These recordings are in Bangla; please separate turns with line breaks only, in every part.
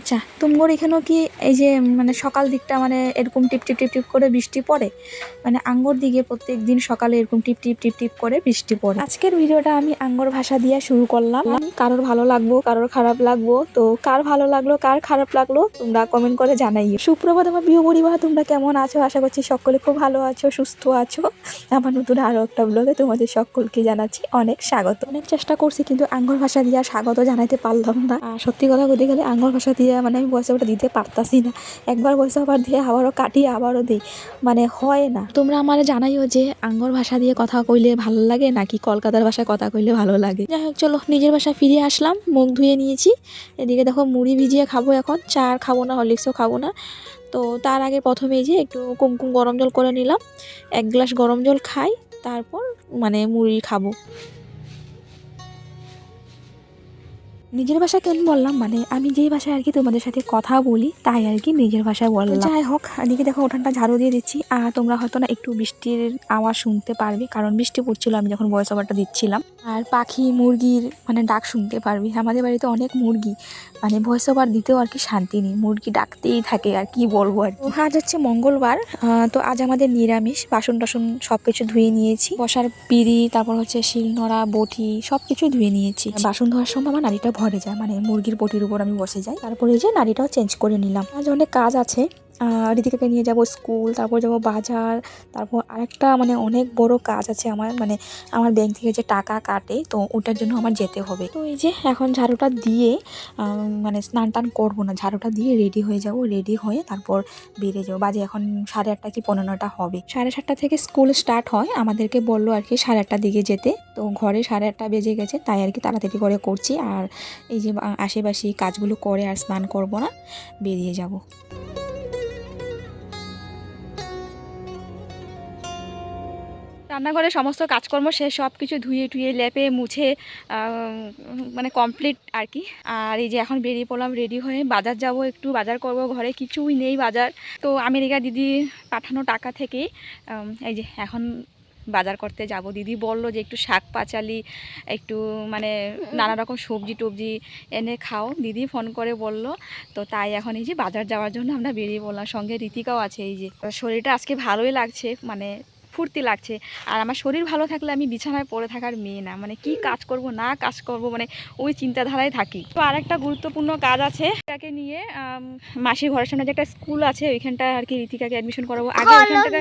আচ্ছা তুমগোর এখানেও কি এই যে মানে সকাল দিকটা মানে এরকম টিপ টিপ টিপ টিপ করে বৃষ্টি পড়ে? মানে আঙ্গর দিকে প্রত্যেক দিন সকালে এরকম টিপ টিপ টিপ টিপ করে বৃষ্টি পড়ে। আজকের ভিডিওটা আমি আঙ্গর ভাষা দিয়ে শুরু করলাম। কারোর ভালো লাগবো কারোর খারাপ লাগবো তো কার ভালো লাগল কার খারাপ লাগল তোমরা কমেন্ট করে জানাইও। সুপ্রভাত আমার প্রিয় পরিবার তোমরা কেমন আছো? আশা করছি সকলে খুব ভালো আছো সুস্থ আছো। আমার নতুন আরও একটা ব্লগে তোমাদের সকলকে জানাচ্ছি অনেক স্বাগত। অনেক চেষ্টা করছি কিন্তু আঙ্গর ভাষা দিয়ে স্বাগত জানাইতে পারলাম না। আর সত্যি কথা বলতে গেলে আঙ্গর ভাষা দিয়ে মানে আমি ভয়েস ওটা দিতে পারতাছি না। একবার ভয়েস ওভার দিয়ে আবারও কাটিয়ে আবারও দিই। মানে হয় না। তোমরা আমার জানাইও যে আঙ্গর ভাষা দিয়ে কথা কইলে ভালো লাগে নাকি কলকাতার ভাষায় কথা কইলে ভালো লাগে? যাই হোক, চলো নিজের ভাষায় ফিরে আসলাম, মুখ ধুয়ে নিয়েছি। এদিকে দেখো মুড়ি ভিজিয়ে খাব এখন, চা আর খাব না, হরলিক্সও খাব না। তো তার আগে প্রথমে এই যে একটু কুমকুম গরম জল করে নিলাম, এক গ্লাস গরম জল খাই, তারপর মানে মুড়ি খাব। নিজের ভাষা কেন বললাম? মানে আমি যেই ভাষায় আর কি তোমাদের সাথে কথা বলি, তাই আর কি নিজের ভাষায় বললাম। যাই হোক, এদিকে দেখো উঠানটা ঝাড়ু দিয়ে দিচ্ছি, আর তোমরা হয়তো না একটু বৃষ্টির আওয়াজ শুনতে পারবে, কারণ বৃষ্টি পড়ছিল, আমি যখন ভয়েস ওভারটা দিচ্ছিলাম। আর পাখি, মুরগির মানে ডাক শুনতে পারবি। আমাদের বাড়িতে অনেক মুরগি মানে ভয়েস ওভার দিতেও আর কি শান্তি নেই, মুরগি ডাকতেই থাকে আর কি বলব আর আজ হচ্ছে মঙ্গলবার তো আজ আমাদের নিরামিষ বাসন টাসন সব কিছু ধুয়ে নিয়েছি, বসার পিড়ি, তারপর হচ্ছে শিলনোড়া, বটি সব কিছু ধুয়ে নিয়েছি। বাসন ধোয়ার সময় আমার নাড়িটা ভরে যায় মানে মুরগির পটির উপর আমি বসে যাই। তারপরে যে নাড়িটাও চেঞ্জ করে নিলাম। আজ অনেক কাজ আছে। ঋতিকাকে নিয়ে যাব স্কুল, তারপর যাব বাজার, তারপর আরেকটা মানে অনেক বড় কাজ আছে আমার মানে আমার ব্যাংক থেকে যে টাকা কাটে, তো ওটার জন্য আমার যেতে হবে। তো এই যে এখন ঝাড়ুটা দিয়ে মানে স্নান টান করব না, ঝাড়ুটা দিয়ে রেডি হয়ে যাব রেডি হয়ে তারপর বেরিয়ে যাব। বাজে এখন সাড়ে আটটা কি পনেরোটা হবে। সাড়ে সাতটা থেকে স্কুল স্টার্ট হয়, আমাদেরকে বলল আর কি সাড়ে আটটার দিকে যেতে। তো ঘরে সাড়ে আটটা বেজে গেছে, তাই আর কি তাড়াতাড়ি করে করছি। আর এই যে আশেপাশে কাজগুলো করে আর স্নান করব না, বেরিয়ে যাব।
রান্নাঘরে সমস্ত কাজকর্ম শেষ সব কিছু ধুয়ে টুয়ে লেপে, মুছে মানে কমপ্লিট আর কি। আর এই যে এখন বেরিয়ে পড়লাম রেডি হয়ে, বাজার যাব একটু, বাজার করব ঘরে, কিছুই নেই বাজার। তো আমেরিকা দিদি পাঠানো টাকা থেকেই এই যে এখন বাজার করতে যাব। দিদি বলল যে একটু শাক পাচালি, একটু মানে নানা রকম সবজি টবজি এনে খাও। দিদি ফোন করে বলল, তো তাই এখন এই যে বাজার যাওয়ার জন্য আমরা বেরিয়ে পড়লাম। সঙ্গে রীতিকাও আছে এই যে। শরীরটা আজকে ভালোই লাগছে মানে ফুর্তি লাগছে। আর আমার শরীর ভালো থাকলে আমি বিছানায় পড়ে থাকার মেয়ে না। মানে কি কাজ করব না কাজ করব মানে ওই চিন্তাধারায় থাকি। তো আরেকটা গুরুত্বপূর্ণ কাজ আছে তাকে নিয়ে মাসির ঘরের সামনে যে একটা স্কুল আছে ওইখানটা আর কি রীতিকাকে অ্যাডমিশন করাবো। আগে ওইখানটাকে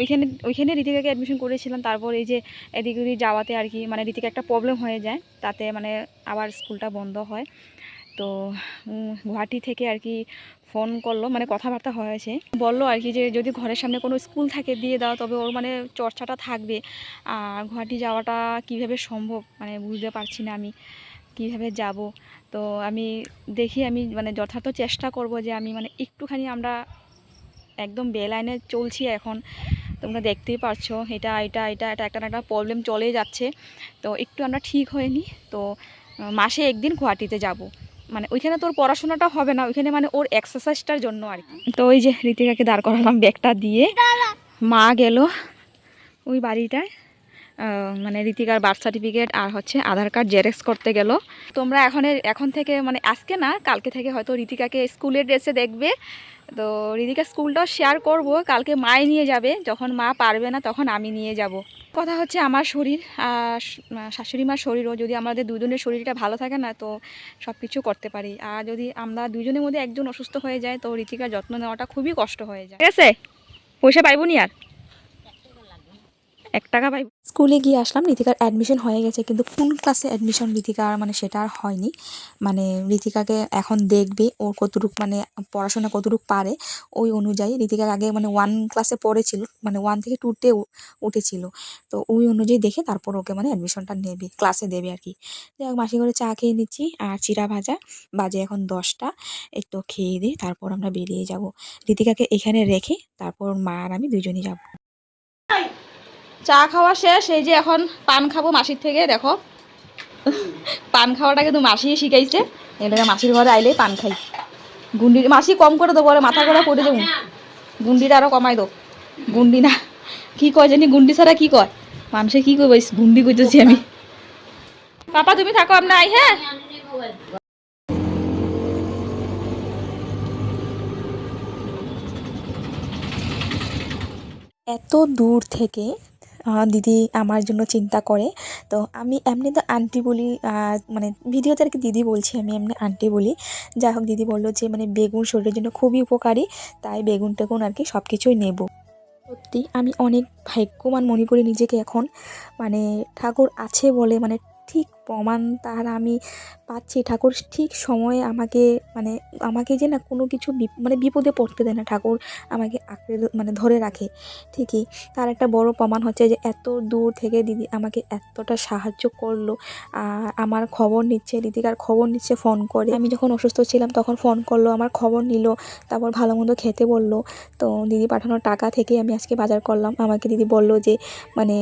ওইখানে ওইখানে রীতিকাকে অ্যাডমিশন করেছিলাম। তারপর এই যে এদিক ওদিক যাওয়াতে আর কি মানে রীতিকা একটা প্রবলেম হয়ে যায়। তাতে মানে আবার স্কুলটা বন্ধ হয়। তো গুয়াহাটি থেকে আর কি ফোন করল মানে কথাবার্তা হয়েছে। বলল আর কি যে, যদি ঘরের সামনে কোনো স্কুল থাকে, দিয়ে দাও, তবে ওর মানে চর্চাটা থাকবে। আর গুয়াহাটি যাওয়াটা কীভাবে সম্ভব মানে বুঝতে পারছি না আমি, কীভাবে যাব। তো আমি দেখি, আমি মানে যথার্থ চেষ্টা করব যে, আমি মানে একটুখানি আমরা একদম বেলাইনে চলছি এখন। তোমরা দেখতেই পারছ, এটা এটা এটা এটা একটা একটা প্রবলেম চলেই যাচ্ছে। তো একটু আমরা ঠিক হয়নি তো, মাসে একদিন গুয়াহাটিতে যাব। মানে ওইখানে তোর পড়াশোনাটা হবে না, ওইখানে মানে ওর এক্সারসাইজটার জন্য আর কি। তো ওই যে ঋতিকাকে দাঁড় করালাম ব্যাগটা দিয়ে। মা গেল ওই বাড়িটায়। মানে ঋতিকার বার্থ সার্টিফিকেট আর হচ্ছে আধার কার্ড জেরক্স করতে গেল। তোমরা এখন এখন থেকে মানে আজকে না, কালকে থেকে হয়তো ঋতিকাকে স্কুলের ড্রেসে দেখবে। তো ঋতিকার স্কুলটাও শেয়ার করব, কালকে মাই নিয়ে যাবে, যখন মা পারবে না তখন আমি নিয়ে যাব। কথা হচ্ছে আমার শরীর, আর শাশুড়ি মার শরীরও যদি আমাদের দুজনের শরীরটা ভালো থাকে না, তো সব কিছু করতে পারি। আর যদি আমরা দুজনের মধ্যে একজন অসুস্থ হয়ে যায়, তো ঋতিকার যত্ন নেওয়াটা খুবই কষ্ট হয়ে যায়। ঠিক আছে? পয়সা পাইবো নি আর? এক টাকা পাইব।
স্কুলে গিয়ে আসলাম ঋতিকার অ্যাডমিশন হয়ে গেছে। কিন্তু কোন ক্লাসে অ্যাডমিশন ঋতিকার মানে সেটা আর হয়নি। মানে ঋতিকাকে এখন দেখবে, ওর কতটুক মানে পড়াশোনা কতটুক পারে ওই অনুযায়ী। ঋতিকার আগে মানে ওয়ান ক্লাসে পড়েছিল মানে ওয়ান থেকে টুতে উঠেছিল। তো ওই অনুযায়ী দেখে তারপর ওকে মানে অ্যাডমিশনটা নেবে ক্লাসে দেবে আর কি। যাই মাসি করে চা খেয়ে নিচ্ছি আর চিরা ভাজা। বাজে এখন দশটা। একটু খেয়ে দিয়ে তারপর আমরা বেরিয়ে যাব। ঋতিকাকে এখানে রেখে তারপর মা আর আমি দুজনেই যাব।
চা খাওয়া শেষ, এই যে এখন পান খাব মাসির থেকে, দেখো। পান খাওয়াটা কিন্তু মাসি শিখাইছে। এটাকে মাসির ঘরে আইলেই পান খাই। গুন্ডি মাসি কম করে দেবো আর মাথা করে পড়ে দেবো। গুন্ডিটা আরও কমাই দো গুন্ডি না, কী কয় জানি, গুন্ডি ছাড়া কী কয়? মানুষে কী করব গুন্ডি করতেছি আমি। পাপা, তুমি থাকো আপনার আই হ্যাঁ?
এত দূর থেকে দিদি আমার জন্য চিন্তা করে। তো আমি এমনি তো আন্টি বলি মানে ভিডিওতে আর কি দিদি বলছি, আমি এমনি আন্টি বলি। যাই হোক, দিদি বলল যে মানে বেগুন শরীরের জন্য খুবই উপকারী, তাই বেগুন টেগুন আর কি সব কিছুই নেব। সত্যি, আমি অনেক ভাগ্যমান মনে করি নিজেকে এখন। মানে ঠাকুর আছে বলে মানে ঠিক প্রমাণ তার আমি পাচ্ছি। ঠাকুর ঠিক সময়ে আমাকে মানে আমাকে যে না কোনো কিছু মানে বিপদে পড়তে দেয় না। ঠাকুর আমাকে আঁকড়ে মানে ধরে রাখে। ঠিকই। তার একটা বড় প্রমাণ হচ্ছে যে এত দূর থেকে দিদি আমাকে এতটা সাহায্য করল। আমার খবর নিচ্ছে, দিদিকার খবর নিচ্ছে, ফোন করে। আমি যখন অসুস্থ ছিলাম তখন ফোন করল, আমার খবর নিল, তারপর ভালো মন্দ খেতে বলল। তো দিদি পাঠানোর টাকা থেকে আমি আজকে বাজার করলাম। আমাকে দিদি বলল যে মানে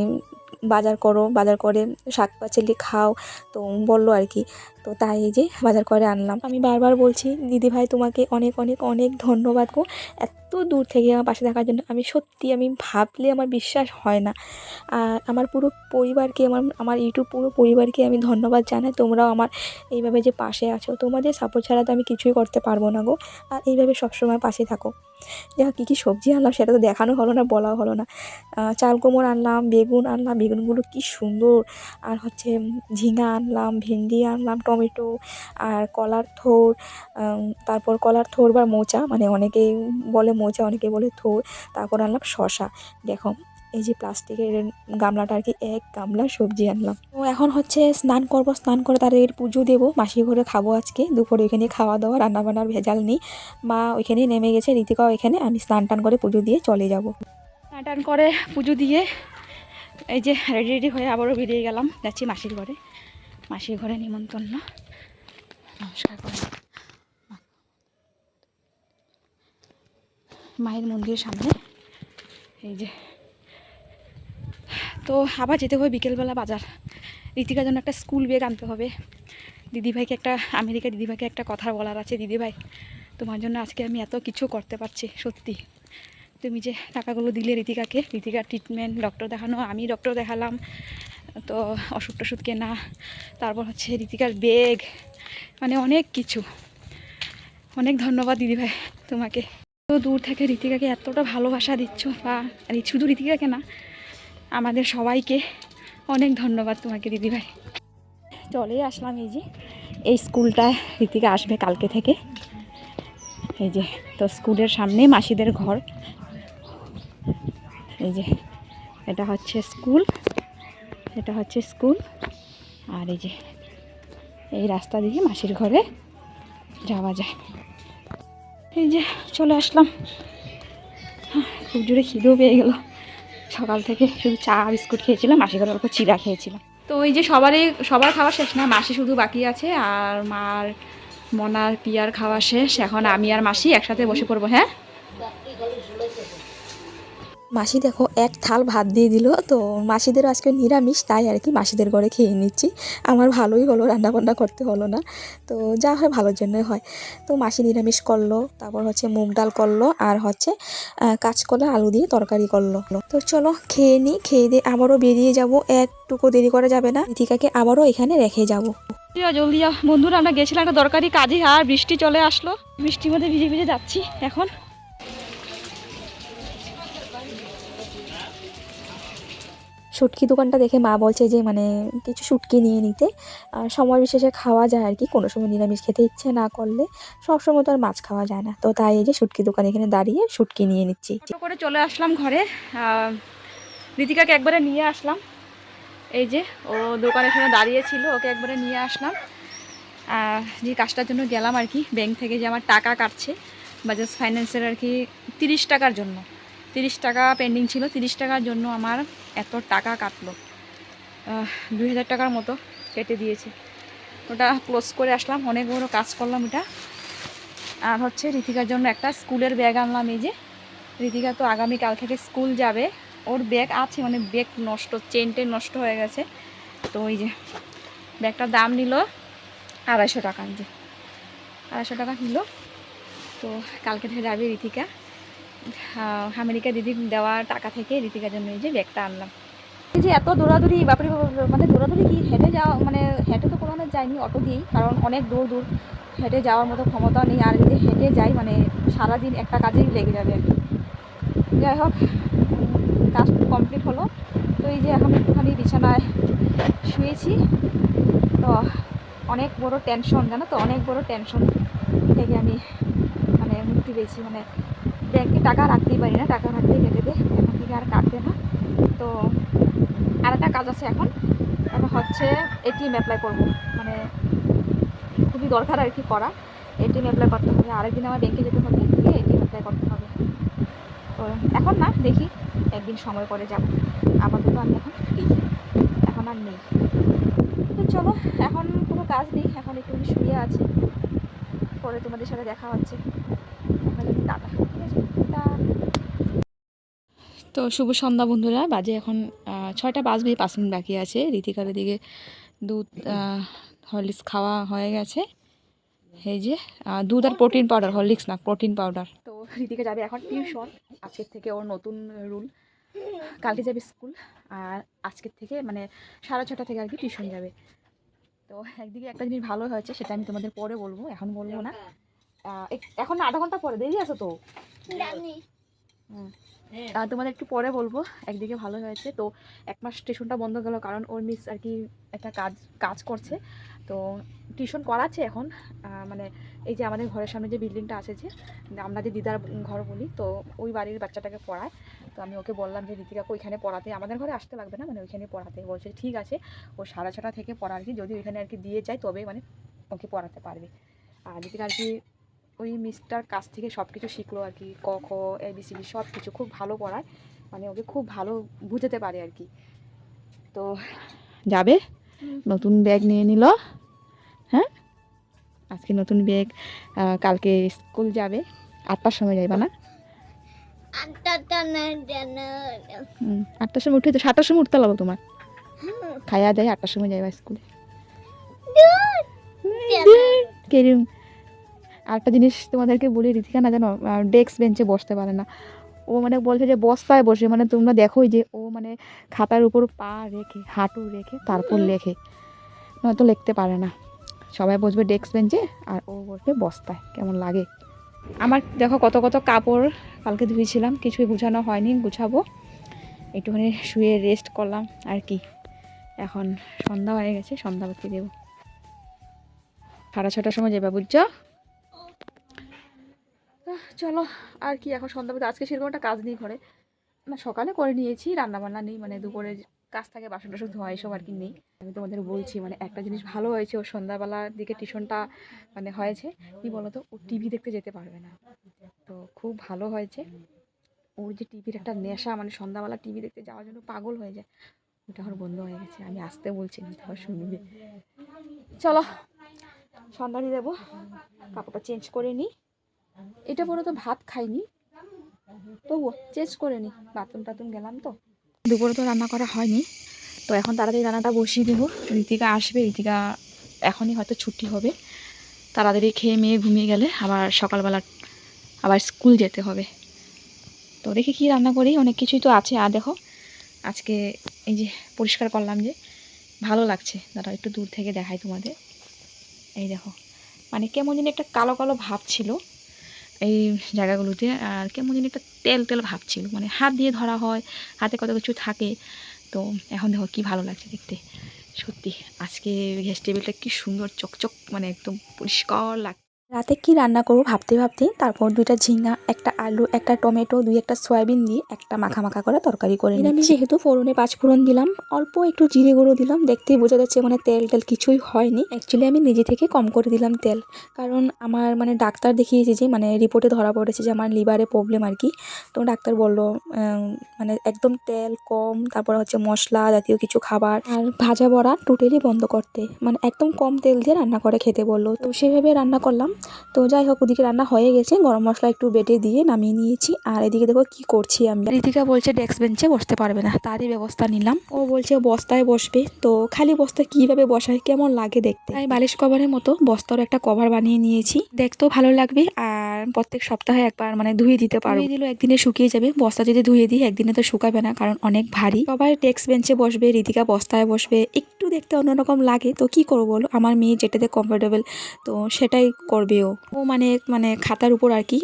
বাজার করো বাজার করে শাক পাচলি খাও তো বলল আর কি। তো তাই এই যে বাজার করে আনলাম। আমি বারবার বলছি, দিদি ভাই, তোমাকে অনেক অনেক অনেক ধন্যবাদ গো। এত দূর থেকে আমার পাশে থাকার জন্য আমি সত্যি, আমি ভাবলে আমার বিশ্বাস হয় না। আর আমার পুরো পরিবারকে, আমার আমার ইউটিউব পুরো পরিবারকে আমি ধন্যবাদ জানাই। তোমরাও আমার এইভাবে যে পাশে আছো, তোমাদের সাপোর্ট ছাড়া তো আমি কিছুই করতে পারব না গো। আর এইভাবে সবসময় পাশে থাকো। যা কী কী সবজি আনলাম সেটা তো দেখানো হলো না বলা হলো না। চাল কুমড়ো আনলাম, বেগুন আনলাম, বেগুনগুলো কি সুন্দর। আর হচ্ছে ঝিঙা আনলাম, ভেন্ডি আনলাম টমেটো আর কলার থোর তারপর কলার থোর বা মোচা মানে অনেকেই বলে মোচা অনেকে বলে থোর। তারপর আনলাম শশা দেখো, এই যে প্লাস্টিকের গামলাটা আর কি, এক গামলা সবজি আনলাম। তো এখন হচ্ছে স্নান করব, স্নান করে তার এর পুজো দেবো। মাসি ঘরে খাব আজকে, দুপুরে ওইখানে খাওয়া দাওয়া রান্না বান্নার ভেজাল নেই। মা ওইখানেই নেমে গেছে ঋতিকাও এখানে আমি স্নান টান করে পুজো দিয়ে চলে যাব।
স্নান টান করে পুজো দিয়ে এই যে রেডি রেডি হয়ে আবারও বেরিয়ে গেলাম, যাচ্ছি মাসির ঘরে। মাসির ঘরে নিমন্ত্রণ নমস্কার করে মায়ের মন্দিরের সামনে। এই যে। তো আবার যেতে হবে বিকেলবেলা বাজার। ঋতিকার জন্য একটা স্কুল ব্যাগ আনতে হবে। দিদিভাইকে একটা আমেরিকা দিদিভাইকে একটা কথা বলার আছে। দিদিভাই, তোমার জন্য আজকে আমি এত কিছু করতে পারছি, সত্যি। তুমি যে টাকাগুলো দিলে ঋতিকাকে ঋতিকার ট্রিটমেন্ট ডক্টর দেখানো, আমি ডক্টর দেখালাম। তো ওষুধ টষুধ কেনা তারপর হচ্ছে ঋতিকার বেগ মানে অনেক কিছু। অনেক ধন্যবাদ দিদিভাই তোমাকে। তো দূর থেকে ঋতিকাকে এতটা ভালোবাসা দিচ্ছ, বা এই শুধু ঋতিকাকে না, আমাদের সবাইকে অনেক ধন্যবাদ তোমাকে দিদিভাই চলেই আসলাম এই যে, এই স্কুলটায় ঋতিকা আসবে কালকে থেকে। এই যে, তো স্কুলের সামনে মাসিদের ঘর। এই যে, এটা হচ্ছে স্কুল। এটা হচ্ছে স্কুল। আর এই যে, এই রাস্তা দিয়ে মাসির ঘরে যাওয়া যায়। এই যে, চলে আসলাম। খুব জোরে খিদেও পেয়ে গেল। সকাল থেকে শুধু চা, বিস্কুট খেয়েছিলাম মাসি ঘরে অল্প চিড়া খেয়েছিলাম। তো ওই যে সবারই, সবার খাওয়া শেষ না, মাসি শুধু বাকি আছে, আর মার, মনার, পিয়ার খাওয়া শেষ। এখন আমি আর মাসি একসাথে বসে পড়ব হ্যাঁ?
মাসি দেখো, এক থাল ভাত দিয়ে দিল। তো মাসিদের আজকে নিরামিষ, তাই আর কি মাসিদের ঘরে খেয়ে নিচ্ছি। আমার ভালোই হলো রান্না বান্না করতে হলো না। তো যা হয় ভালোর জন্যই হয়। তো মাসি নিরামিষ করল, তারপর হচ্ছে মুগ ডাল করল, আর হচ্ছে কাঁচকলা আলু দিয়ে তরকারি করল। তো চলো খেয়ে নিই খেয়ে দিয়ে আবারও বেরিয়ে যাব। একটুকু দেরি করা যাবে না। রিতিকাকে আবারও এখানে রেখে যাব।
জলদি বন্ধুরা, আমরা গেছিলাম একটা দরকারি কাজে, আর বৃষ্টি চলে আসলো। বৃষ্টির মধ্যে ভিজে ভিজে যাচ্ছি এখন।
শুটকি দোকানটা দেখে মা বলছে যে মানে কিছু শুটকি নিয়ে নিতে। আর সময় বিশেষে খাওয়া যায় আর কি, কোনো সময় নিরামিষ খেতে ইচ্ছে না করলে সব সময় তো আর মাছ খাওয়া যায় না। তো তাই এই যে শুটকি দোকান এখানে দাঁড়িয়ে শুটকি নিয়ে নিচ্ছি।
করে চলে আসলাম ঘরে। ঋতিকাকে একবারে নিয়ে আসলাম। এই যে ও দোকানের সামনে দাঁড়িয়ে ছিল, ওকে একবারে নিয়ে আসলাম। যে কাজটার জন্য গেলাম আর কি, ব্যাংক থেকে যে আমার টাকা কাটছে, বাজাজ ফাইন্যান্সের আর কি তিরিশ টাকার জন্য। তিরিশ টাকা পেন্ডিং ছিল, তিরিশ টাকার জন্য আমার এত টাকা কাটলো। দুই হাজার টাকার মতো কেটে দিয়েছে। ওটা ক্লোজ করে আসলাম, অনেক বড় কাজ করলাম এটা। আর হচ্ছে ঋতিকার জন্য একটা স্কুলের ব্যাগ আনলাম, এই যে। ঋতিকা তো আগামীকাল থেকে স্কুল যাবে। ওর ব্যাগ আছে মানে ব্যাগ নষ্ট চেন টেন নষ্ট হয়ে গেছে। তো ওই যে ব্যাগটার দাম নিল আড়াইশো টাকা যে। আড়াইশো টাকা নিল। তো কালকে থেকে যাবে ঋতিকা আমেরিকা দিদি দেওয়া টাকা থেকে ঋতিকার জন্য এই যে ব্যাগটা আনলাম। এই যে এত দৌড়াদৌড়ি, বাপরে মানে দৌড়াদৌড়ি কি, হেঁটে যাওয়া মানে হেঁটে তো কোনো যায়নি অটো দিয়েই, কারণ অনেক দূর দূর হেঁটে যাওয়ার মতো ক্ষমতা নেই, আর যদি হেঁটে যাই মানে সারাদিন একটা কাজেই লেগে যাবে আর কি। যাই হোক, কাজ কমপ্লিট হলো, তো এই যে এখন একটুখানি বিছানায় শুয়েছি, তো অনেক বড় টেনশন জানো তো, অনেক বড় টেনশন থেকে আমি মানে মুক্তি পেয়েছি মানে ব্যাংকে টাকা রাখতেই পারি না, টাকা রাখতেই কেটে দে, এখন থেকে আর কাটবে না। তো আর একটা কাজ আছে এখন এখন হচ্ছে এটিএম অ্যাপ্লাই করব। মানে খুবই দরকার আর কি করা। এটিএম অ্যাপ্লাই করতে হবে, আরেকদিন আমার ব্যাংকে যেতে হবে, গিয়ে এটিএম অ্যাপ্লাই করতে হবে। তো এখন না, দেখি, একদিন সময় করে যাব। আপাতত আমি এখন ফ্রি এখন আর নেই। তো চলো, এখন কোনো কাজ নেই, এখন একটু শুয়ে আছি। পরে তোমাদের সাথে দেখা হচ্ছে। টা তো শুভ সন্ধ্যা বন্ধুরা বাজে এখন ছয়টা বাজবে পাঁচ মিনিট বাকি আছে। রীতিকার দিকে দুধ হরলিক্স খাওয়া হয়ে গেছে। এই যে দুধ আর প্রোটিন পাউডার হরলিক্স না প্রোটিন পাউডার। তো রীতিকা যাবে এখন টিউশন আজকের থেকে ওর নতুন রুল। কালকে যাবে স্কুল আর আজকের থেকে মানে সাড়ে ছটা থেকে আর কি টিউশন যাবে। তো একদিকে একটা জিনিস ভালো হয়েছে সেটা আমি তোমাদের পরে বলব এখন বলব না। এখন আধা ঘণ্টা পরে দেরি আছে তো। তোমাদের একটু পরে বলব একদিকে ভালো হয়েছে। তো এক মাস টিউশনটা বন্ধ গেল কারণ ওর মিস আর কি একটা কাজ কাজ করছে। তো টিউশন করাচ্ছে এখন। মানে এই যে আমাদের ঘরের সামনে যে বিল্ডিংটা আছে যে আমরা যে দিদার ঘর বলি তো ওই বাড়ির বাচ্চাটাকে পড়ায়। তো আমি ওকে বললাম যে রীতিকাকে ওইখানে পড়াতে আমাদের ঘরে আসতে লাগবে না মানে ওইখানে পড়াতে। বলছে ঠিক আছে। ও সাড়ে ছটা থেকে পড়া আর কি যদি ওইখানে আর কি দিয়ে যায় তবে মানে ওকে পড়াতে পারবে। আর রীতিকা আর কি ওই মিসটার কাছ থেকে সব কিছু শিখলো আর কি। ক খ এবিসিডি সব কিছু খুব ভালো পড়ায়। মানে ওকে খুব ভালো বুঝাতে পারে আর কি। তো যাবে? নতুন ব্যাগ নিয়ে নিল। হ্যাঁ? আজকে নতুন ব্যাগ কালকে স্কুল যাবে। আটটার সময় যাইবা না? আটটার সময় উঠে তো সাতটার সময় উঠতে লাগবো তোমার? খাইয়া দেয় আটটার সময় যাইবা স্কুলে কেরিম আরেকটা জিনিস তোমাদেরকে বলি রীতিকা না জানো ডেস্ক বেঞ্চে বসতে পারে না। ও মানে বলছে যে বস্তায় বসে। মানে তোমরা দেখোই যে ও মানে খাতার উপর পা রেখে হাঁটু রেখে তারপর লেখে। নয়তো লিখতে পারে না। সবাই বসবে ডেস্ক বেঞ্চে আর ও বসবে বস্তায় কেমন লাগে? আমার দেখো কত কত কাপড় কালকে ধুয়েছিলাম কিছুই গুছানো হয়নি গুছাবো। একটুখানি শুয়ে রেস্ট করলাম আর কি। এখন সন্ধ্যা হয়ে গেছে সন্ধ্যাবাতি দেবো। সাড়ে ছটার সময় যাবে বুঝছ? চলো, আর কি, এখন সন্ধ্যাবাতি আজকে সেরকম একটা কাজ নেই ঘরে। না, সকালে করে নিয়েছি রান্না বান্না নেই মানে দুপুরে কাজ থাকে বাসন টাসন ধোয়া, এসব আর কি নেই। আমি তোমাদের বলছি মানে একটা জিনিস ভালো হয়েছে, ও সন্ধ্যাবেলার দিকে টিউশনটা মানে হয়েছে, কি বলতো, ও টিভি দেখতে যেতে পারবে না। তো খুব ভালো হয়েছে। ওর যে টিভির একটা নেশা মানে সন্ধ্যাবেলা টিভি দেখতে যাওয়ার জন্য পাগল হয়ে যায়, ওটা আমার বন্ধ হয়ে গেছে। আমি আসতে বলছি না তাও শুনবে চলো, সন্ধ্যা দিয়ে দেবো কাপড়টা চেঞ্জ করে নিই এটা পরে তো ভাত খাইনি। তবুও চেঞ্জ করে নিই বাথরুম টাথরুম গেলাম তো। দুপুরে তো রান্না করা হয়নি। তো এখন তাড়াতাড়ি রান্নাটা বসিয়ে দেবো। রীতিকা আসবে। রীতিকা এখনই হয়তো ছুটি হবে। তাড়াতাড়ি খেয়ে মেয়ে ঘুমিয়ে গেলে আবার সকালবেলা আবার স্কুল যেতে হবে। তো দেখি কি রান্না করি। অনেক কিছুই তো আছে। আর দেখো, আজকে এই যে পরিষ্কার করলাম যে ভালো লাগছে। দাদা একটু দূর থেকে দেখাই তোমাদের। এই দেখো মানে কেমন যেন একটা কালো কালো ভাব ছিল। এই জায়গাগুলোতে আর কেমন যেন একটা তেল তেল ভাব ছিল। মানে হাত দিয়ে ধরা হয়, হাতে কত কিছু থাকে। তো এখন দেখো কি ভালো লাগছে দেখতে। সত্যি, আজকে গ্যাস টেবিলটা কি সুন্দর, চকচক মানে একদম পরিষ্কার লাগ
রাতে কি রান্না করব ভাবতে ভাবতে তারপর দুইটা ঝিঙ্গা একটা আলু একটা টমেটো দুই একটা সয়াবিন দিয়ে একটা মাখা মাখা করে তরকারি করে আমি যেহেতু ফোড়নে পাঁচ ফোড়ন দিলাম অল্প একটু জিরে গুঁড়ো দিলাম দেখতেই বোঝা যাচ্ছে মানে তেল টেল কিছুই হয়নি। অ্যাকচুয়ালি আমি নিজে থেকে কম করে দিলাম তেল কারণ আমার মানে ডাক্তার দেখিয়েছে যে মানে রিপোর্টে ধরা পড়েছে যে আমার লিভারে প্রবলেম আর কি। তো ডাক্তার বলল মানে একদম তেল কম তারপর হচ্ছে মশলা জাতীয় কিছু খাবার আর ভাজা বড়া টোটালি বন্ধ করতে মানে একদম কম তেল দিয়ে রান্না করে খেতে বলল। তো সেভাবে রান্না করলাম তো যাই হোক ওদিকে রান্না হয়ে গেছে। গরম মশলা একটু বেটে দিয়ে নামিয়ে নিয়েছি। আর এদিকে দেখো কি করছি আমি। রিতিকা বলছে ডেস্ক বেঞ্চে বসতে পারবে না তারই ব্যবস্থা নিলাম। ও বলছে বস্তায় বসবে। তো খালি বস্তায় কীভাবে বসায় কেমন লাগে দেখতে? তাই বালিশ কভারের মতো বস্তার একটা কভার বানিয়ে নিয়েছি। দেখতেও ভালো লাগবে। আর প্রত্যেক সপ্তাহে একবার মানে ধুয়ে দিতে পারব ধুয়ে দিলেও একদিনে শুকিয়ে যাবে। বস্তা যদি ধুয়ে দিই একদিনে তো শুকাবে না কারণ অনেক ভারী। সবাই ডেস্ক বেঞ্চে বসবে রিতিকা বস্তায় বসবে। একটু দেখতে অন্যরকম লাগে। তো কি করব বলো? আমার মেয়ে যেটাতে কমফোর্টেবল তো সেটাই করবে। ও ও মানে মানে খাতার উপর আর কি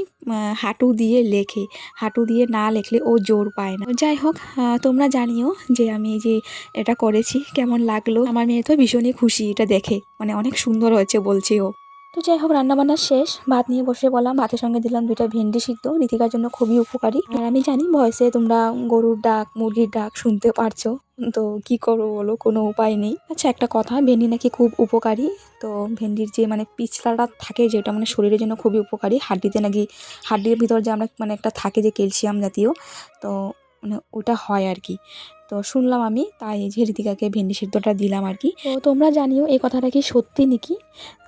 হাঁটু দিয়ে লেখে। হাঁটু দিয়ে না লেখলে ও জোর পায় না। যাই হোক তোমরা জানিও যে আমি যে এটা করেছি, কেমন লাগল? আমার মেয়ে তো ভীষণই খুশি এটা দেখে। মানে অনেক সুন্দর হয়েছে বলছে ও। তো যাই হোক, রান্নাবান্না শেষ। ভাত নিয়ে বসে বললাম, ভাতের সঙ্গে দিলাম দুইটা ভেন্ডি সিদ্ধ। ঋতিকার জন্য খুবই উপকারী। আর আমি জানি ভয়েসে তোমরা গরুর ডাক, মুরগির ডাক শুনতে পারছ। তো কি করব বলো, কোনো উপায় নেই। আচ্ছা একটা কথা, ভেন্ডি নাকি খুব উপকারী? তো ভেন্ডির যে মানে পিছলাটা থাকে, যেটা মানে শরীরের জন্য খুবই উপকারী। হাড্ডিতে নাকি হাড্ডির ভিতর যে আমরা মানে একটা থাকে যে ক্যালসিয়াম জাতীয়, তো মানে ওটা হয় আর কি। তো শুনলাম আমি তাই যে ঋতিকাকে ভেন্ডি সিদ্ধটা দিলাম আর কি। তো তোমরা জানিও এই কথাটা কি সত্যি নাকি?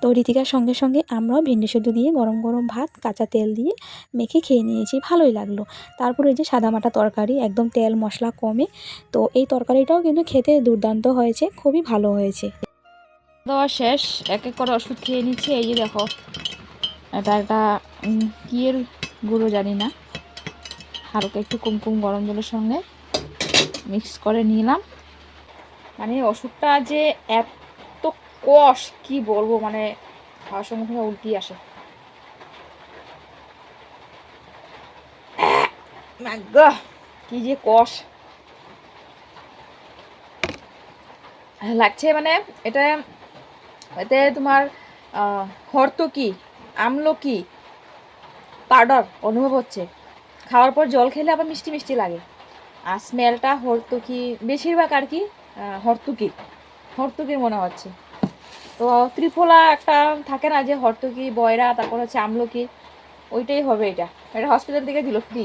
তো ঋতিকার সঙ্গে সঙ্গে আমরাও ভেন্ডি সিদ্ধ দিয়ে গরম গরম ভাত কাঁচা তেল দিয়ে মেখে খেয়ে নিয়েছি ভালোই লাগল। তারপরে এই যে সাদামাটা তরকারি একদম তেল মশলা কমে তো এই তরকারিটাও কিন্তু খেতে দুর্দান্ত হয়েছে খুবই ভালো হয়েছে।
দেওয়া শেষ এক এক করে ওষুধ খেয়ে নিচ্ছে এই যে দেখো এটা একটা উম, কি গুঁড়ো জানি না। হালকা একটু কুমকুম গরম জলের সঙ্গে মিক্স করে নিলাম। মানে ওষুধটা যে এত কষ কি বলব মানে খাওয়ার সঙ্গে সঙ্গে উল্টি আসে কি যে কষ। লাগছে মানে এটা এতে তোমার আহ, হর্তকি আমলকি পাউডার অনুভব হচ্ছে। খাওয়ার পর জল খেলে আবার মিষ্টি মিষ্টি লাগে। আর স্মেলটা হরতুকি, বেশিরভাগ আর কি হরতুকি, হরতুকির মনে হচ্ছে। তো ত্রিফলা একটা থাকে না যে হরতুকি, বয়রা, তারপর হচ্ছে আমলকি, ওইটাই হবে এটা। এটা হসপিটাল থেকে দিল ফ্রি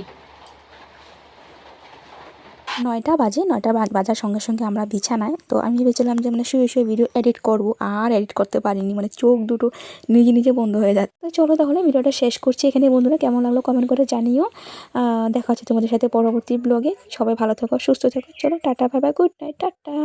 নয়টা বাজে, নয়টা বাজার সঙ্গে সঙ্গে আমরা বিছানায়। তো আমি ভেবেছিলাম যে মানে শুয়ে শুয়ে ভিডিও এডিট করব, আর এডিট করতে পারিনি। মানে চোখ দুটো নিজে নিজে বন্ধ হয়ে যাচ্ছে। তো চলো তাহলে ভিডিওটা শেষ করছি এখানে। বন্ধুরা, কেমন লাগল কমেন্ট করে জানিও। দেখা হচ্ছে তোমাদের সাথে পরবর্তী ব্লগে সবাই ভালো থাকো, সুস্থ থাকো। চলো, tata bye good night tata.